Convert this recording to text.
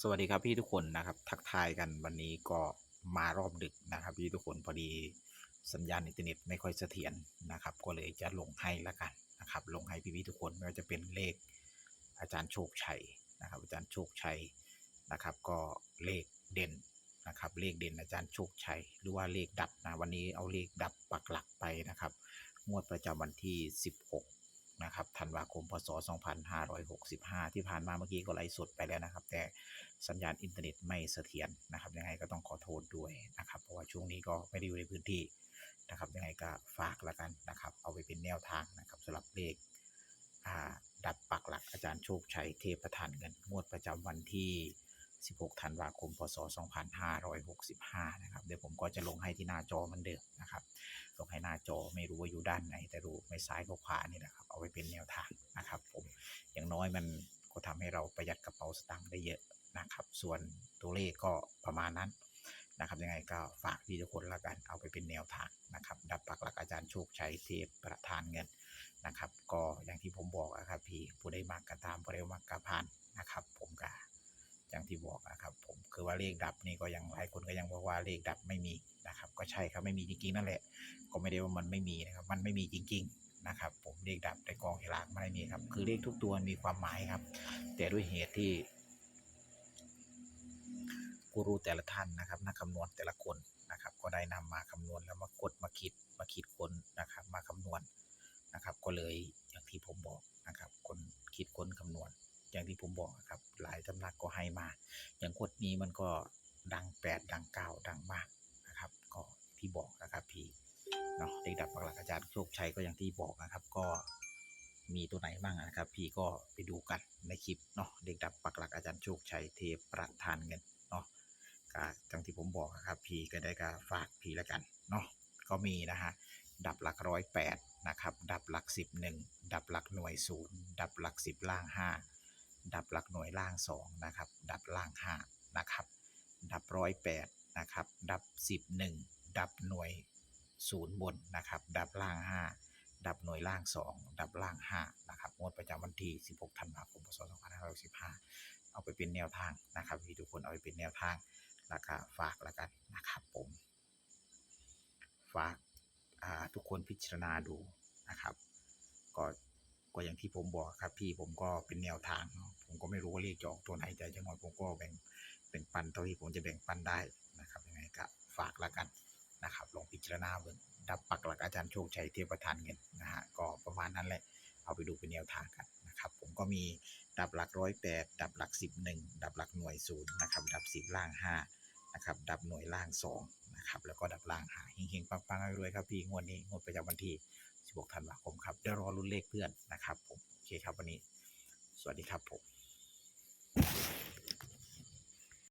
สวัสดีครับพี่ทุกคนนะครับ ทักทายกันวันนี้ก็มารอบดึกนะครับ พี่ทุกคนพอดีสัญญาณอินเทอร์เน็ตไม่ค่อยเสถียรนะครับ ก็เลยจะลงให้ละกันนะครับ ลงให้พี่ๆทุกคนไม่ว่าจะเป็นเลขอาจารย์โชคชัยนะครับ อาจารย์โชคชัยนะครับ ก็เลขเด่นนะครับ เลขเด่นอาจารย์โชคชัยหรือว่าเลขดับนะวันนี้เอาเลขดับปักหลักไปนะครับ งวดประจำวันที่ 16นะครับธันวาคมพศ 2565 ที่ผ่านมาเมื่อกี้ก็ไลฟ์สดไปแล้วนะครับ แต่ สัญญาณอินเทอร์เน็ตไม่เสถียรนะครับ ยังไงก็ต้องขอโทษด้วยนะครับ เพราะว่าช่วงนี้ก็ไม่ได้อยู่ในพื้นที่นะครับ ยังไงก็ฝากละกันนะครับ เอาไปเป็นแนวทางนะครับสำหรับเลขอ่าดับปักหลักอาจารย์โชคชัยเทพประธานเงินงวดประจำวันที่ 16 ธันวาคม พศ 2565 นะครับ เดี๋ยวผมก็จะลงให้ที่หน้าจอมือนเดิมนะครับ ลงให้หน้าจอไม่รู้ว่าอยู่ด้านไหน แต่รู้ไม่ซ้ายก็ขวานี่นะครับ เอาไว้เป็นแนวทางนะครับ ผม อย่างน้อยมัน ก็ทำให้เราประหยัดกระเป๋าสตางค์ได้เยอะนะครับ ส่วนตัวเลขก็ประมาณนั้นนะครับยังไงก็ฝากพี่ทุกคนละกันเอาไปเป็นแนวทางนะครับดับปักหลักอาจารย์โชคชัยเทพประธานเงินนะครับ ก็อย่างที่ผมบอกอะครับพี่ผู้ได้มากกระตามผู้ได้มากกระพานนะครับ ผมก็อย่างที่บอกนะครับ ผมคือว่าเลขดับนี่ก็ยังหลายคนก็ยังบอกว่าเลขดับไม่มีนะครับ ก็ใช่ครับไม่มีจริงๆนั่นแหละ ก็ไม่ได้ว่ามันไม่มีนะครับ มันไม่มีจริง ๆ นะครับ ผมเลขดับในกองฉลากไม่ได้มีครับ คือเลขทุกตัวมีความหมายครับ แต่ด้วยเหตุที่กูรูแต่ละท่านนะครับนักคำนวณแต่ละคนนะครับ ก็ได้นำมาคำนวณแล้วมากดมาคิดมาคิดคนนะครับ มาคำนวณนะครับ ก็เลยอย่างที่ผมบอกนะครับ คนคิดคนคำนวณ อย่างที่ผมบอกครับ หลายตำนักก็ให้มา อย่างกดนี้มันก็ดังแปดดังเก้าดังมากนะครับ ก็ เลขดับปักหลักอาจารย์โชคชัยก็อย่างที่บอกนะครับ ก็มีตัวไหนบ้างนะครับ พี่ก็ไปดูกันในคลิปเนาะเลขดับปักหลักอาจารย์โชคชัยเทประธานเงินเนาะก็จังที่ผมบอกนะครับ พี่ก็ได้ก็ฝากพี่แล้วกันเนาะก็มีนะฮะดับหลักร้อยแปดนะครับ ดับหลักสิบหนึ่งดับหลักหน่วยศูนย์ดับหลักสิบล่างห้าดับหลักหน่วยล่างสองนะครับ ดับล่างห้านะครับ ดับร้อยแปดนะครับ ดับสิบหนึ่งดับหน่วย ศูนย์บนนะครับ ดับล่างห้าดับหน่วยล่างสองดับล่างห้านะครับงวดประจำวันที่ 16 ธันวาคม พศ 2565 เอาไปเป็นแนวทางนะครับที่ทุกคนเอาไปเป็นแนวทางแล้วก็ฝากแล้วกันนะครับผม ฝากาทุกคนพิจารณาดูนะครับ ก็ก็อย่างที่ผมบอกครับพี่ผมก็เป็นแนวทางเนาะผมก็ไม่รู้ว่าเลขจะออกตัวไหนแต่จังหวะผมก็แบ่งแบ่งปันเท่าที่ผมจะแบ่งปันได้นะครับยังไงก็ฝากแล้วกัน นะครับลองพิจารณาเบิ่งดับปักหลักอาจารย์โชคชัยเทพประธานเงินนะฮะก็ประมาณนั้นแหละ เอาไปดูเป็นแนวทางกันนะครับ ผมก็มีดับหลักร้อยแปดดับหลักสิบหนึ่งดับหลักหน่วยศูนย์นะครับ ดับสิบล่างห้านะครับดับหน่วยล่างสองนะครับแล้วก็ดับล่างหาเฮงๆปังๆรวยๆครับพี่งวดนี้งวดประจำวันที่ 16 ธันวาคมครับเดี๋ยวรอรุ่นเลขเพื่อนนะครับผมโอเคครับวันนี้ สวัสดีครับผม